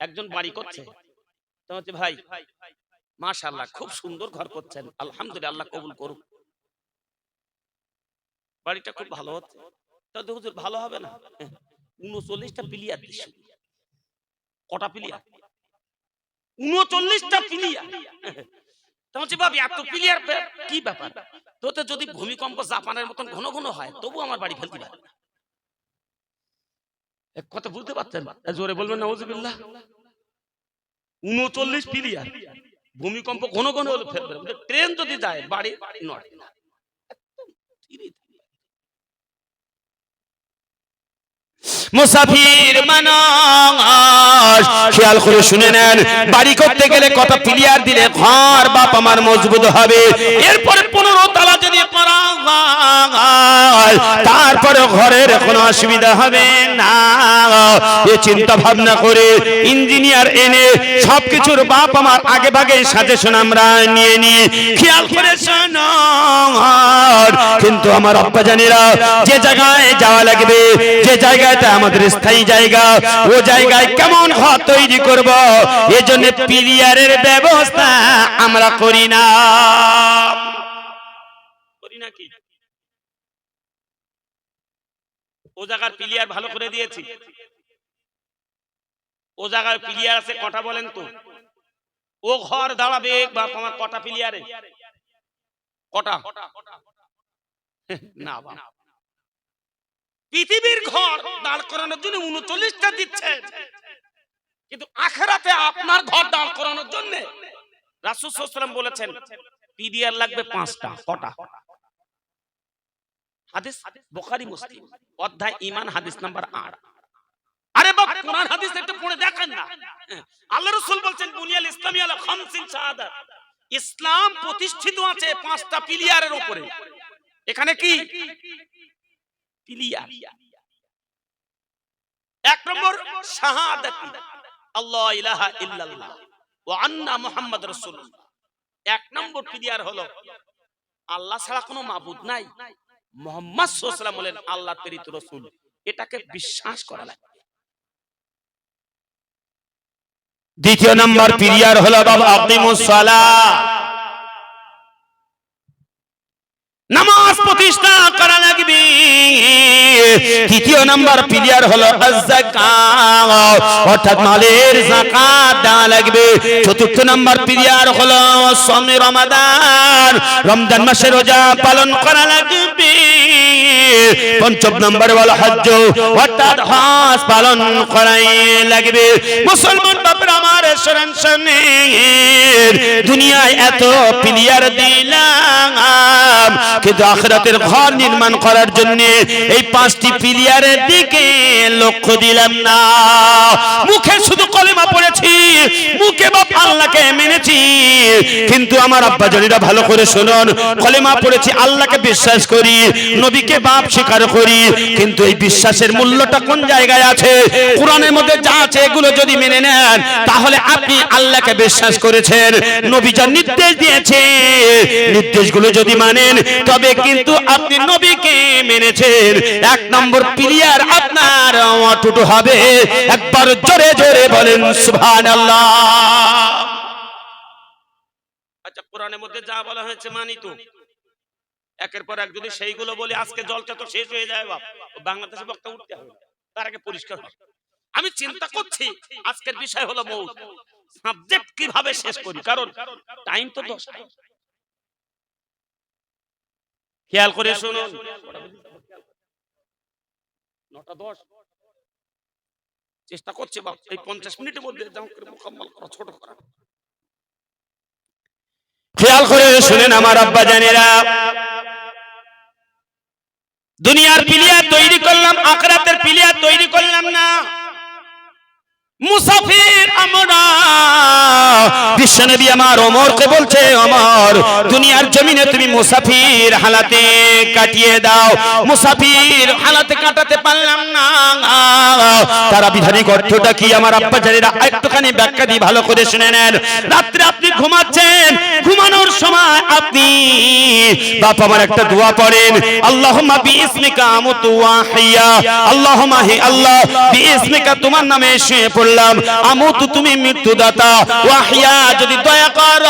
একজন বাড়ি করছে। তো হচ্ছে ভাই মাশাআল্লাহ খুব সুন্দর ঘর করছেন। আলহামদুলিল্লাহ আল্লাহ কবুল করুক। বাড়িটা খুব ভালো হচ্ছে। তাতে হুজুর ভালো হবে না? উনচল্লিশটা প্লেয়ার দিচ্ছে কটা প্লেয়ার? উনচল্লিশটা প্লেয়ার। তা বলছি ভাবি এত প্লেয়ার কি ব্যাপার? তোতে যদি ভূমিকম্প জাপানের মতন ঘন ঘন হয় তবু আমার বাড়ি ফেলতে পারে। না এক কথা বুঝতে পারছেন জোরে বলবেন নওয়াজবিল্লাহ উনচল্লিশ প্লেয়ার ভূমিকম্প ঘন ঘন হলে ফেলবে ট্রেন যদি যায় বাড়ি নড়ে না ধীরে। মুসাফির মানুষ খেয়াল করে শুনে নেন বাড়ি করতে গেলে কত প্লেয়ার দিলে ঘর বাপ আমার মজবুত হবে। এরপরে পনেরো তালা যদি করা তারপরে ঘরের কোনো অসুবিধা হবে না। এ চিন্তা ভাবনা করে ইঞ্জিনিয়ার এনে সবকিছুর বাপ আমার আগে ভাগে সাজেশন আমরা নিয়ে নিই খেয়াল করে কিন্তু আমার আব্বা জানিরা, যে জায়গায় যাওয়া লাগবে, যে জায়গাটা আমাদের স্থায়ী জায়গা, ও জায়গায় কেমন ঘর তৈরি করব, এজন্য পিলিয়ারের ব্যবস্থা আমরা করি না। নাকি? ও জায়গার প্লেয়ার ভালো করে দিয়েছি। ও জায়গায় প্লেয়ার আছে, কটা বলেন তো? ও ঘর দাঁড়াবে বাপ আমার কটা প্লেয়ারে? কটা? না বাপ। পৃথিবীর ঘর দাঁড় করানোর জন্য উনচল্লিশটা দিচ্ছে। কিন্তু আখেরাতে আপনার ঘর দাঁড় করানোর জন্য রাসুল সাল্লাম বলেছেন পিডিআর লাগবে পাঁচটা, কটা? হাদিস বুখারী, মুসলিম। অধ্যায় ঈমান, হাদিস নাম্বার 8 আরে বাপ, কোরআন, হাদিস একটু পড়ে দেখেন না। আল্লাহ রাসূল বলছেন বুনিয়াল ইসলামি আলা খামসিন শাহাদাত ইসলাম প্রতিষ্ঠিত আছে পাঁচটা পিলিয়ারের উপরে। এখানে কি? পিলিয়ার। এক নম্বর, শাহাদাত। আল্লাহ ইলাহা ইল্লাল্লাহ ওয়া আন্না মুহাম্মদ রাসূলুল্লাহ। এক নম্বর পিলিয়ার হলো, আল্লাহ ছাড়া কোনো মাবুদ নাই। মোহাম্মদ সাল্লাম হলেন আল্লাহ প্রেরিত রসুল। এটাকে বিশ্বাস করা লাগে। দ্বিতীয় নম্বর পিরিয়ার হলো বাবা আকিমুস সালাহ। নামাজ প্রতিষ্ঠা করা লাগবে। তৃতীয় নাম্বার প্লেয়ার হলো অর্থাৎ মালের যাকাত দেওয়া লাগবে। চতুর্থ নাম্বার প্লেয়ার হলো সমে রমাদান, রমজান মাসে রোজা পালন করা লাগবে। পঞ্চম নাম্বার হলো হজ্জ, অর্থাৎ হজ পালন করাই লাগবে। মুসলমান বাপরা আমার শরণ শোনেন দুনিয়ায় এত প্লেয়ার দিলাম। কিন্তু আখরাতের ঘর নির্মাণ করার জন্য এই পাঁচটি পিলিয়ারের দিকে লক্ষ্য দিলাম না। মুখে শুধু কলেমা পড়েছি মুখে বাপ আল্লাহকে মেনেছি। কিন্তু আমার আব্বা জনিরা ভালো করে শুনুন, কলেমা পড়েছি, আল্লাহকে বিশ্বাস করি, নবীকে বাপ স্বীকার করি, কিন্তু এই বিশ্বাসের মূল্যটা কোন জায়গায় আছে? কোরআনের মধ্যে যা আছে এগুলো যদি মেনে নেন, তাহলে আপনি আল্লাহকে বিশ্বাস করেছেন, নবী যা নির্দেশ দিয়েছে নির্দেশগুলো যদি মানেন, তবে কিন্তু আপনি নবীকে মেনেছেন। এক নম্বর প্লেয়ার আপনার অটুট হবে, একবার জোরে জোরে বলেন আচ্ছা কোরআনের মধ্যে যা বলা হয়েছে মানি তো। একের পর এক যদি সেইগুলো বলি, আজকে জলটা তো শেষ হয়ে যায়, বাপ। বাংলাদেশে বক্তা উঠতে হবে। তার আগে পরিষ্কার আমি চিন্তা করছি, আজকের বিষয় হলো মৌত সাবজেক্ট কীভাবে শেষ করি? কারণ টাইম তো খেয়াল করে শুনুন। নটা দশ। চেষ্টা করছে বা এই পঞ্চাশ মিনিটের মধ্যে মোকাম্মল করা, ছোট করা। খেয়াল করে শুনেন আমার আব্বা জানেরা, দুনিয়ার পিলিয়ার তৈরি করলাম, আখরাতের পিলিয়ার তৈরি করলাম না। বিশ্বনবী আমার, ওমরকে বলছে, ওমর, দুনিয়ার জমিনে তুমি মুসাফির হালাতে কাটিয়ে দাও। মুসাফির হালাতে কাটাতে পারলাম না। তারা বিধানিক অর্থটা কি? আমার আব্বা জানেরা, একটুখানি ব্যাখ্যা দিয়ে ভালো করে শুনে নেন। রাত্রে আপনি ঘুমাচ্ছেন, ঘুমানোর সময় আপনি বাপ আমার একটা দোয়া পড়েন, আল্লাহুম্মা বিইসমিকা আমুতু আল্লাহ তোমার নামে শুয়ে পড়লাম। আমুতু তুমি মৃত্যুদাতা ওয়া যদি দয়া কর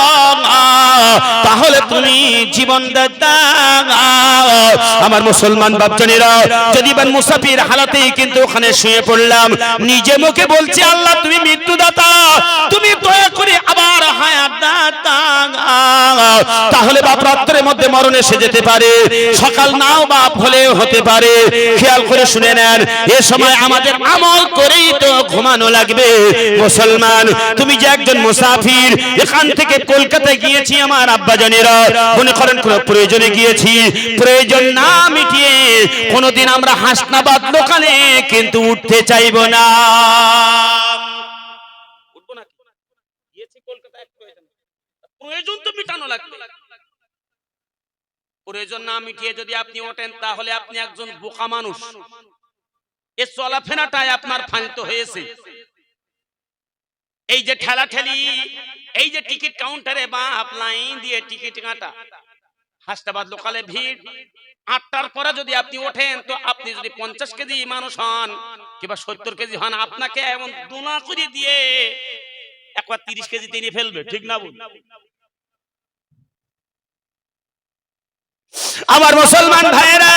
তাহলে তুমি জীবন আমার মুসলমান বাপজনেরা, যদি বান মুসাফির হালাতেই কিন্তু ওখানে শুয়ে পড়লাম, নিজে মুখে বলছি, আল্লাহ তুমি মৃত্যুদাতা, তুমি দয়া করে আবার তাহলে বাপ রাত্রের মধ্যে মরণ এসে যেতে পারে। সকাল নাও বাপ হলেও হতে পারে। খেয়াল করে শুনে নেন, এ সময় আমাদের আমল করেই তো ঘুমানো লাগবে। মুসলমান, তুমি যে একজন মুসাফির, এখান থেকে কলকাতায় গিয়েছি আমার আব্বাজানেরা মনে করেন কোনো প্রয়োজনে গিয়েছি। প্রয়োজন না মিটিয়ে কোনোদিন আমরা হাসনাবাদ দোকানে কিন্তু উঠতে চাইব না। প্রয়োজন। তো মিটানো লাগবে। প্রয়োজন না মিটিয়ে যদি আপনি ওঠেন, তাহলে আপনি একজন বোকা মানুষ। এ আপনার ফালিত হয়েছে। এই যে ঠেলা ঠেলি এই যে টিকিট কাউন্টারে বা লাইন দিয়ে টিকিট কাটা। হাসনাবাদ লোকালে ভিড়। আটটার পরে যদি আপনি ওঠেন, তো আপনি যদি পঞ্চাশ কেজি মানুষ হন, কিংবা সত্তর কেজি হন, আপনাকে এমন দুনা করে দিয়ে একবার তিরিশ কেজি তিনি ফেলবে ঠিক না বল আমার মুসলমান ভাইয়েরা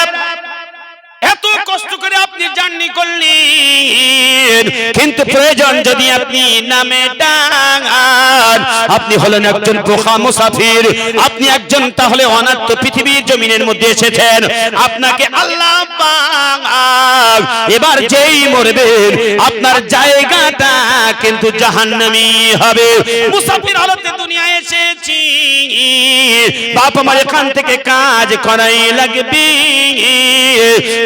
আপনি জার্নি করলেন। কিন্তু প্রয়োজন যদি আপনি নামে ডাঙান আপনি হলেন একজন বোকা মুসাফির। আপনি একজন তাহলে অনাথ পৃথিবীর জমিনের মধ্যে এসেছেন। আপনাকে আল্লাহ এবার যেই মরবেন আপনার জায়গাটা কিন্তু জাহান্নামী হবে। মুসাফির হালতে দুনিয়ায় এসেছি বাপ আমার এখান থেকে কাজ করাই লাগবে।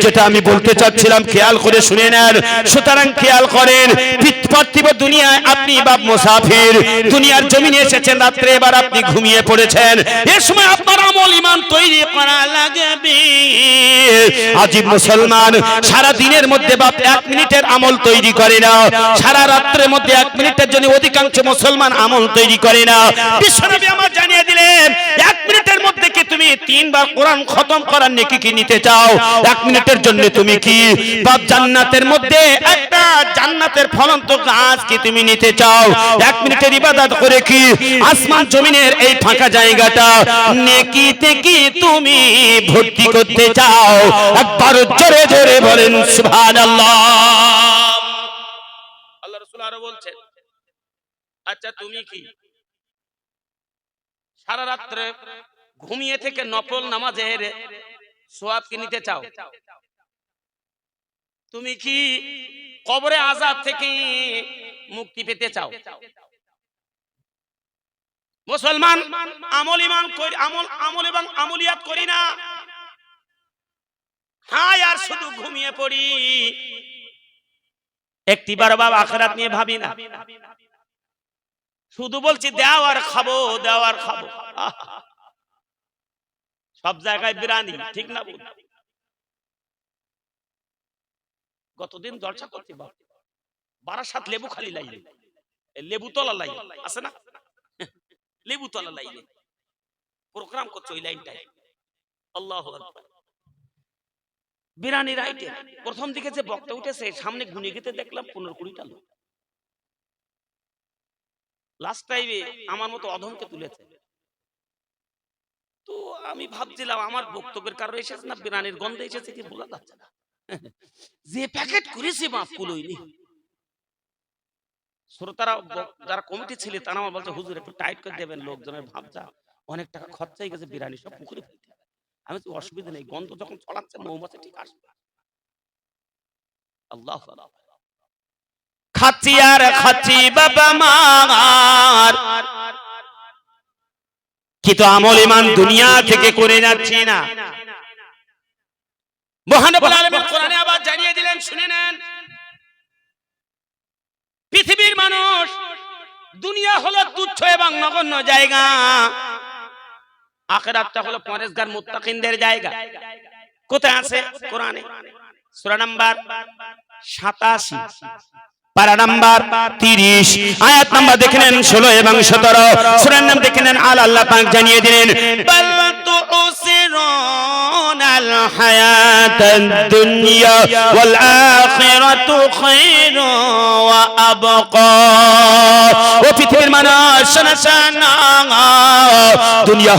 যেটা আমি বলতে চাচ্ছিলাম, খেয়াল করে শুনে নেন। সুতরাং খেয়াল করেন পার্থিব দুনিয়ায় আপনি বাপ মুসাফির। দুনিয়ার জমিনে এসেছেন, রাত্রে এবার আপনি ঘুমিয়ে পড়েছেন। এ সময় আপনার আমল ইমান তৈরি করা লাগবে। আজিব মুসলমান, সারা দিনের মধ্যে বাপ এক মিনিটের আমল তৈরি করে না। সারা রাত্রের মধ্যে এক মিনিটের জন্য অধিকাংশ মুসলমান আমল তৈরি করে না। আমার জানিয়ে দিলেন, এক মিনিটের মধ্যে কি তুমি তিনবার কোরআন খতম করার নেকি কি নিতে চাও? এক মিনিটের জন্য তুমি কি বাপ জান্নাতের মধ্যে একটা জান্নাতের ফলন্ত গাছ কি তুমি নিতে চাও? এক মিনিটের ইবাদত করে কি আসমান জমিনের এই ফাঁকা জায়গাটা নেকিতে কি তুমি ভর্তি করতে চাও? একবার জোরে জোরে বলেন, সুবহানাল্লাহ। আল্লাহ রসুল আরও বলছেন আচ্ছা তুমি কি সারা রাত্রে ঘুমিয়ে থেকে নফল নামাজের সোয়াব কি নিতে চাও? তুমি কি কবরে আজাদ থেকে মুক্তি পেতে চাও? মুসলমান, আমল ইমান আমল আমল এবং আমলিয়াত করি না। হায়, আর শুধু ঘুমিয়ে পড়ি। একটিবার বাবা আখরাত নিয়ে ভাবি না। শুধু বলছি দেও আর খাব, দেও আর খাব। সব জায়গায় বিরানি, ঠিক না গতদিন জলসা করতে বারাসাত লেবু খালি লাইলে। লেবু তলা লাই আছে না? লেবু তলা লাইলে। প্রোগ্রাম করছে ওই লাইনটাই আল্লাহ বিরানি রাইটে, প্রথম দিকে যে বক্তা উঠেছে, সামনে গুনে গেতে দেখলাম পনেরো কুড়িটা লোক। লাস্ট টাইমে আমার মতো অধমকে তুলেছে। তো আমি ভাবছিলাম, আমার বক্তব্যের কারণে এসেছে না, বিরানির গন্ধ এসেছে কি বলা যাচ্ছে না। যে প্যাকেট করেছে বাপ কুলোইনি শ্রোতারা যারা কমিটি ছিল, তারা আমার বলছে, হুজুর, একটু টাইট করে দেবেন লোকজনের ভাবছা অনেক টাকা খরচাই গেছে বিরানি সব পুকুরে ফেলতে। আমি তো অসুবিধা নেই, গন্ধ যখন ছড়াচ্ছে, মৌমাছি ঠিক আসবে। আল্লাহ খাচ্ছি আর খাচ্ছি বাবা মার। কিন্তু আমল ইমান দুনিয়া থেকে করে যাচ্ছি না। পৃথিবীর মানুষ, দুনিয়া হলো তুচ্ছ এবং জায়গা। হলো জায়গা। কোথায় আছে? কোরআনে। সূরা নাম্বার 87 পারা নাম্বার 30 আয়াত নাম্বার দেখে নেন 16 এবং 17 সূরার নাম দেখে নেন আল আল্লাহ পাক জানিয়ে দিলেন, বাল তুসিরুন আল হায়াতাদ দুনিয়া ওয়াল আখিরাতু খায়রু ওয়া আবকা। ও পৃথিবীর মানুষ, শোনা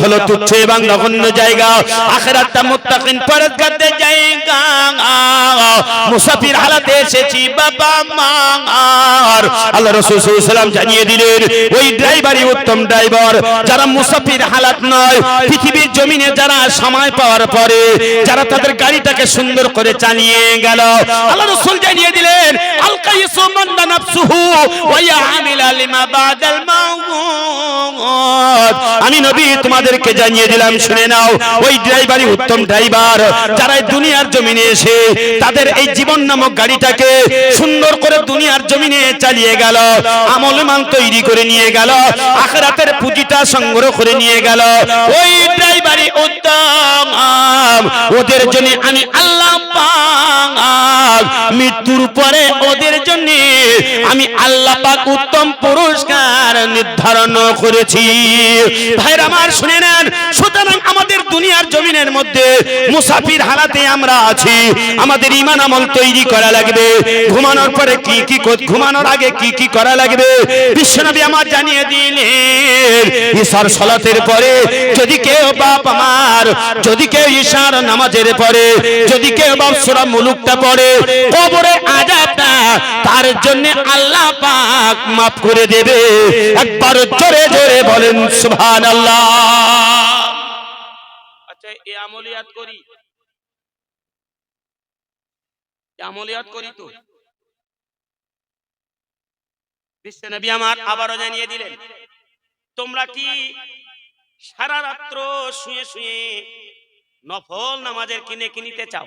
হলো তুচ্ছ এবং নগণ্য জায়গা। আখিরাতটা মুত্তাকিন পরজগারদের জায়গা। মুসাফির হালাতে এসেছি বাবা মা আর আল্লাহ রসুল সাল্লাম জানিয়ে দিলেন, ওই ড্রাইভারই উত্তম ড্রাইভার, যারা মুসাফির হালাত নয়, পৃথিবীর জমিনে যারা সময় পাওয়ার পরে যারা তাদের গাড়িটাকে সুন্দর করে চালিয়ে গেল। আল্লাহ রসুল জানিয়ে দিলেন আল কাইসু মান নাফসুহু ওয়া ইয়ামিলা লিমা বাদাল মাউত। আমি নবী তোমাদেরকে জানিয়ে দিলাম, শুনে নাও, ওই ড্রাইভারই উত্তম ড্রাইভার যারা দুনিয়ার জমিনে এসে তাদের এই জীবন নামক গাড়িটাকে সুন্দর করে দুনিয়ার জমিনে চালিয়ে গেল, আমল মান তৈরি করে নিয়ে গেল, আখরাতের পুঁজিটা সংগ্রহ করে নিয়ে গেল। ওই ড্রাইভারই উত্তম, ওদের জন্য আমি আল্লাহ মৃত্যুর পরে ওদের জন্য আমি আল্লাহ পাক উত্তম পুরস্কার নির্ধারণ করেছি ভাইরা আমার শুনে নেন। সুতরাং আমাদের দুনিয়ার জমিনের মধ্যে মুসাফির হালাতে আমরা আছি। আমাদের ইমান আমল তৈরি করা লাগবে। ঘুমানোর পরে কি কি ঘুমানোর আগে কি কি করা লাগবে? বিশ্বনবী আমার জানিয়ে দিলেন, ঈশার সলাতের পরে যদি কেউ বাপ আমার, যদি কেউ ঈশার নামাজের পরে, যদি কেউ বাপ সূরা মুলুকটা পড়ে, কবরে আযাবটা তার জন্য আল্লাহ পাক মাফ করে দেবে। একবার জোরে জোরে বলেন, সুবহানাল্লাহ। এই আমলিয়াত করি। আমলিয়াত করি তো। বিশ্বনবী আমার আবারও জানিয়ে দিলেন, তোমরা কি সারা রাত্র শুয়ে শুয়ে নফল নামাজের কিনে কিনিতে চাও?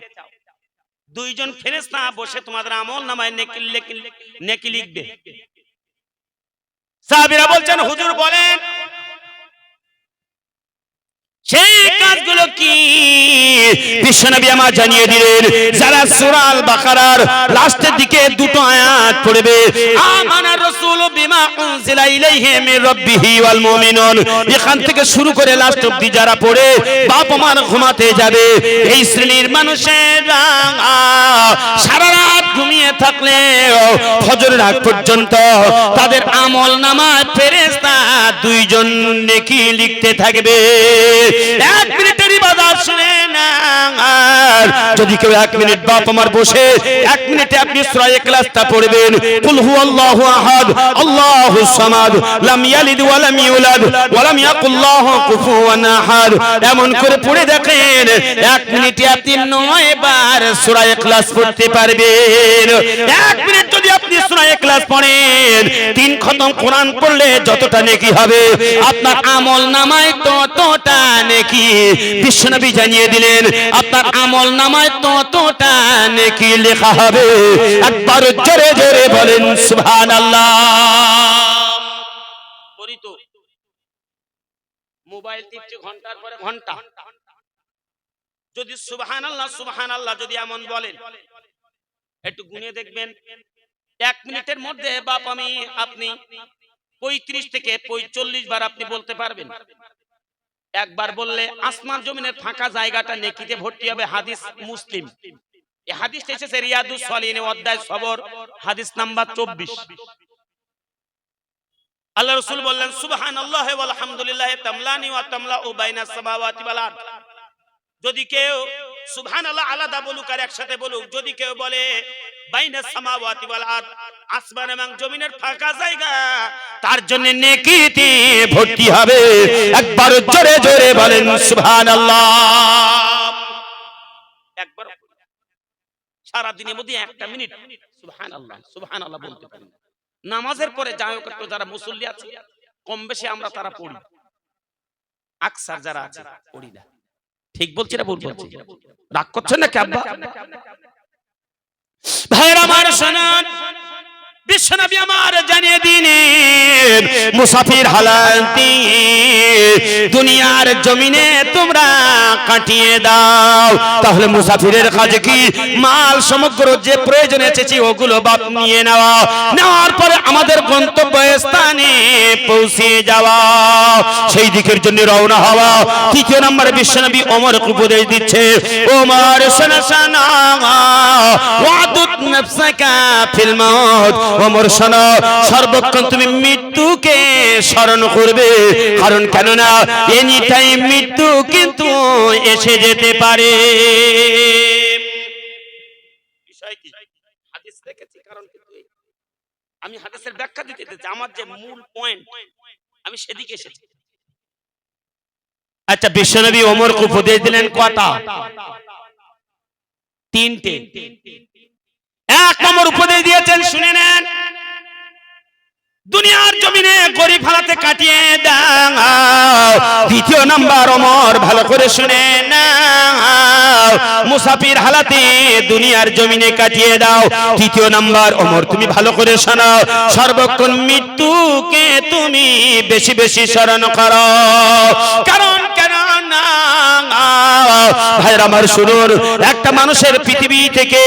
দুইজন ফেরেশতা বসে তোমাদের আমল নামায় নেকি নেকি লিখবে। সাহাবীরা বলছেন, হুজুর বলেন সেই কাজগুলো কি? বিশ্বনবী আমার জানিয়ে দিলেন যারা সূরা আল বাকারার লাস্টের দিকে দুটো আয়াত পড়বে আমানা রাসূলু বিমা উনজিলা ইলাইহি মির রাব্বিহি ওয়াল মুমিনুন। এখান থেকে শুরু করে লাস্ট অবধি যারা পড়ে বাপ আমার ঘুমাতে যাবে। এই শ্রেণির মানুষেরা সারা রাত ঘুমিয়ে থাকলে ফজরের আগ পর্যন্ত তাদের আমল নামায় ফেরেশতা দুইজন নেকি লিখতে থাকবে। এক মিনিটের ইবাদত শুনে না যদি কেউ এক মিনিট বাপ আমার বসে, এক মিনিটে আপনি সূরা ইখলাসটা পড়বেন। কুল হুয়াল্লাহু আহাদ আল্লাহুস সামাদ, লাম ইয়ালিদ ওয়া লাম ইউলাদ, ওয়া লাম ইয়াকুল লাহু কুফুয়ান আহাদ। এমন করে পড়ে দেখেন, এক মিনিটে আপনি নয় বার সূরা ইখলাস পড়তে পারবেন। আপনার আমল নামায় ততটা নেকি। জানিয়ে দিলেন, আপনার আমল নামায় ততটা নেকি লেখা হবে। একবার জোরে জোরে বলেন করি মোবাইল টিপছে ঘণ্টার পরে ঘণ্টা। যদি সুবহান আল্লাহ সুবহান আল্লাহ যদি এমন বলেন। একটু গুনে দেখবেন। এক মিনিটের মধ্যে, বাপ আমি আপনি পঁয়ত্রিশ থেকে পঁয়চল্লিশ বার আপনি বলতে পারবেন। একবার বললে আসমান জমিনের ফাঁকা জায়গাটা নেকিতে ভর্তি হবে হাদিস মুসলিম। এই এসেছে অধ্যায় সবর হাদিস নাম্বার চব্বিশ। আল্লাহ রসুল বললেন সুবহান আল্লাহ আলহামদুলিল্লাহ তামলানি তামলা ও বাইনা সামাওয়াতি ওয়াল যদি কেউ সুবহান আল্লাহ আলাদা বলুক আর একসাথে বলুক। যদি কেউ বলে, বাইনা সামাওয়াতি ওয়াল আসমান এবং জমিনের ফাঁকা জায়গা, তার জন্য নেকিতে ভর্তি হবে। একবার জোরে জোরে বলেন, সুবহানাল্লাহ। একবার সারা দিনের মধ্যে একটা মিনিট সুবহান আল্লাহ সুবহান আল্লাহ বলতে পারি। নামাজের পরে যাই হোক যারা মুসল্লি আছে কম বেশি আমরা তারা পড়ি। আকসার যারা আছে, পড়ি না। ঠিক বলছি না ভুল বলছি? রাগ করছেন না আব্বা? ভাইরা আমার শোনান। বিশ্বনবী আমার জানিয়ে দিন দিলেন, মুসাফির হালাতি দুনিয়ার জমিনে তোমরা কাটিয়ে দাও। তাহলে মুসাফিরের কাজে কি? মাল সমগ্র যে প্রয়োজন এসেছে ওগুলো বাপ নিয়ে নেওয়া নেওয়ার পরে আমাদের গন্তব্য স্থানে পৌঁছে যাওয়া সেই দিকের জন্য রওনা হওয়া তৃতীয় নম্বরে বিশ্বনবী ওমর উপদেশ দিচ্ছে, ওমর, শোনা শোনা। ওয়াদুত নাফসাকা ফিল ওমর শোনো সর্বক্ষণ তুমি মৃত্যুকে স্মরণ করবে। কারণ কেননা এনি টাইম মৃত্যু কিন্তু এসে যেতে পারে। আমি হাদিসের ব্যাখ্যা দিতে দিতে আমার যে মূল পয়েন্ট আমি সেদিকে এসেছি। আচ্ছা বিশ্বনবী ওমর উপদেশ দিলেন কথা তিনটে। এক নম্বর উপদেশ দিয়েছেন, শুনে নেন। দুনিয়ার জমিনে গরিব হালাতে কাটিয়ে দাও। দ্বিতীয় নাম্বার অমর, ভালো করে শুনে মুসাফির হালাতে দুনিয়ার জমিনে কাটিয়ে দাও। তৃতীয় নাম্বার অমর, তুমি ভালো করে শোনাও সর্বক্ষণ মৃত্যুকে তুমি বেশি বেশি স্মরণ করো। কারণ কেন না একটা মানুষের পৃথিবী থেকে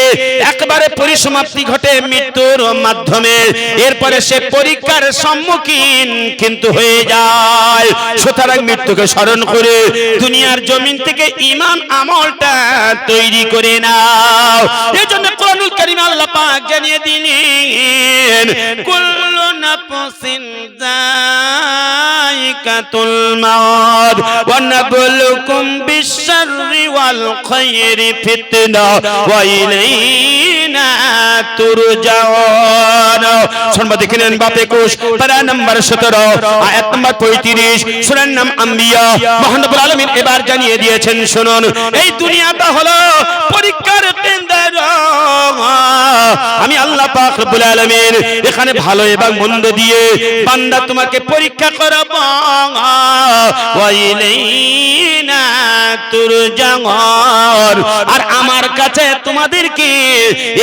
একবারে পরিসমাপ্তি ঘটে মৃত্যুর মাধ্যমে। এরপরে সে পরীক্ষার সম্মুখীন কিন্তু হয়ে যায়। সুতরাং মৃত্যুকে স্মরণ করে দুনিয়ার জমিন থেকে ইমান আমলটা তৈরি করে নাও। এই জন্য কোরআনুল কারীম আল্লাহ পাক জানিয়ে দিলেন, কুল্লু নাফসিন যায়িকাতুল মাউত ওয়া নাবলুকুম খায়রি ফিতনা ওয়া ইলাইনা তুরজাউন। শুনবা, দেখে নেন বাপে কোষ পারা নাম্বার 17 আয়াত নাম্বার 35 সূরার নাম আম্বিয়া। মহানবুল আলামিন এবার জানিয়ে দিয়েছেন, শুনুন, এই দুনিয়াটা হলো পরীক্ষার আমি আল্লাহ পাক রব্বুল আলামিন এখানে ভালো এবং মন্দ দিয়ে বান্দা তোমাকে পরীক্ষা করব। ওয়াইলাইনা তুরজাউন আর আমার কাছে তোমাদেরকে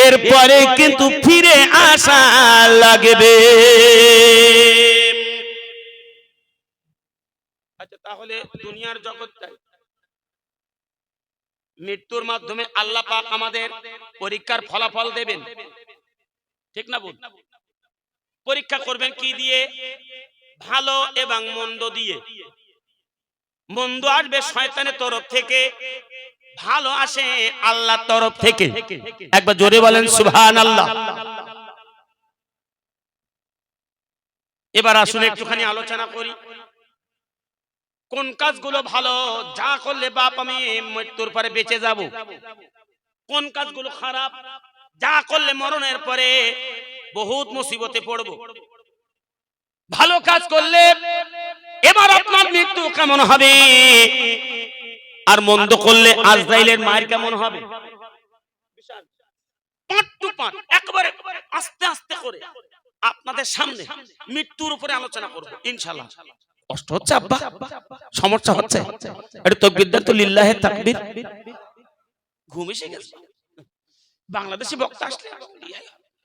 এরপরে কিন্তু ফিরে আসা লাগবে। আচ্ছা তাহলে দুনিয়ার জগৎটাই। মৃত্যুর মাধ্যমে আল্লাহ পাক আমাদের পরীক্ষার ফলাফল দেবেন। ঠিক না বল পরীক্ষা করবেন কি দিয়ে? ভালো এবং মন্দ দিয়ে। মন্দ আসবে শয়তানের তরফ থেকে, ভালো আসে আল্লাহর তরফ থেকে। একবার জোরে বলেন, সুবহানাল্লাহ। এবার আসুন একটুখানি আলোচনা করি। কোন কাজগুলো ভালো, যা করলে বাপ আমি মৃত্যুর পরে বেঁচে যাব। কোন কাজগুলো খারাপ, যা করলে মরণের পরে বহুত মুসিবতে পড়ব। ভালো কাজ করলে এবার আপনার মৃত্যু কেমন হবে? আর মন্দ করলে আজরাইলের মায়ের কেমন হবে? একবারে আস্তে আস্তে করে আপনাদের সামনে মৃত্যুর উপরে আলোচনা করব, ইনশাআল্লাহ। কষ্ট হচ্ছে আব্বা। সমস্যা হচ্ছে। একটু তকবীর দেন তো লিল্লাহে তাকবীর। ঘুম এসে গেছে। বাংলাদেশি বক্তা আসলে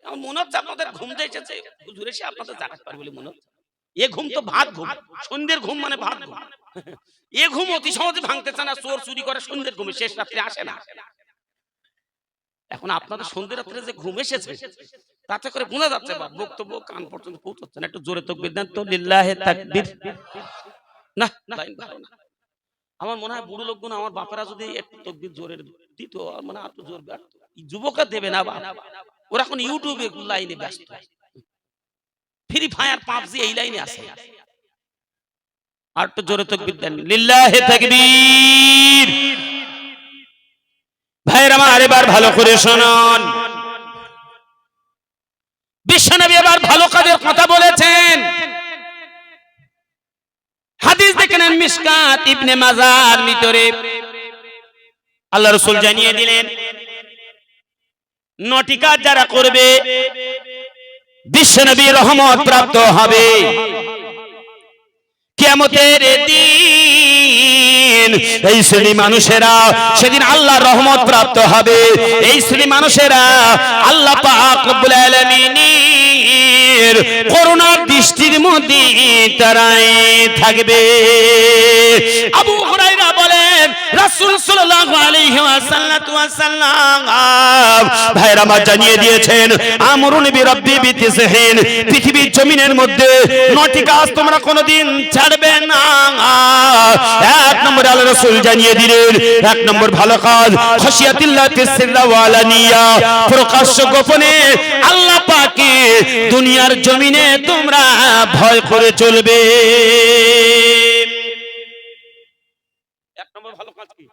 আমার মনে হচ্ছে আপনাদের ঘুম এসেছে হুজুর এসে আপনাদের জাগাতে পারবে বলে মনে হচ্ছে। এ ঘুম তো ভাত ঘুম। সন্ধ্যের ঘুম মানে ভাত ঘুম। এ ঘুম অতি সহজে ভাঙতে চায় না চোর চুরি করে সন্ধ্যের ঘুমে শেষ রাত্রে আসে না। এখন আপনাদের সন্ধ্যে রাত্রে যে ঘুম এসেছে তাতে করে বোঝা যাচ্ছে বা বক্তব্য কান পর্যন্ত পৌঁছচ্ছে না। একটু জোরে তকবির দেন তো লিল্লাহে তাকবীর। না লাইন ভালো না। আমার মনে হয় বুড়ো লোকগুলো আমার বাপেরা যদি একটু তকবির জোরে দিত আর মানে আর একটু জোর বাড়ত যুবকরা দেবে না বা ওরা এখন ইউটিউবে লাইনে ব্যস্ত। ফ্রি ফায়ার পাবজি এই লাইনে আছে। আর একটু জোরে তকবির দেন লিল্লাহে তাকবীর। আমার এবার ভালো করে শুনুন। বিশ্বনবী এবার ভালো কাজের কথা বলেছেন। হাদিস দেখে নেন মিশকাত ইবনে মাজার ভিতরে। আল্লাহ রাসূল জানিয়ে দিলেন, নটি কাজ যারা করবে, বিশ্বনবী রহমত প্রাপ্ত হবে। কিয়ামতের দিন আলামিন এই শ্রেণি মানুষেরা, সেদিন আল্লাহ রহমত প্রাপ্ত হবে। এই শ্রেণি মানুষেরা, আল্লাহ পাক রব্বুল আলামিনের করুণার দৃষ্টির মধ্যে তারাই থাকবে। আবু হুরায়রা বলেন, রাসূল সাল্লাল্লাহু আলাইহি ওয়াসাল্লাম ভাইরা আমার জানিয়ে দিয়েছেন আমরুন বিতিসহিন পৃথিবীর জমিনের মধ্যে তোমরা ছাড়বে না। এক রাসূল জানিয়ে দিলেন, এক নম্বর ভালো কাজ তিসরা ওয়ালানিয়া প্রকাশ্য গোপনে আল্লাহ পাকে দুনিয়ার জমিনে তোমরা ভয় করে চলবে এক নম্বর ভালো কাজ কি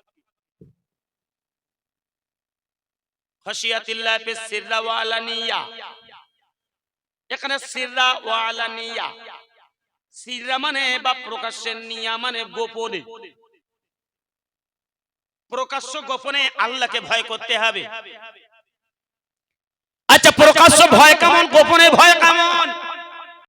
মানে বা প্রকাশ্যের নিয়া মানে গোপনে। প্রকাশ্য গোপনে আল্লাহকে ভয় করতে হবে। আচ্ছা প্রকাশ্য ভয় কেমন? গোপনে ভয় কেমন?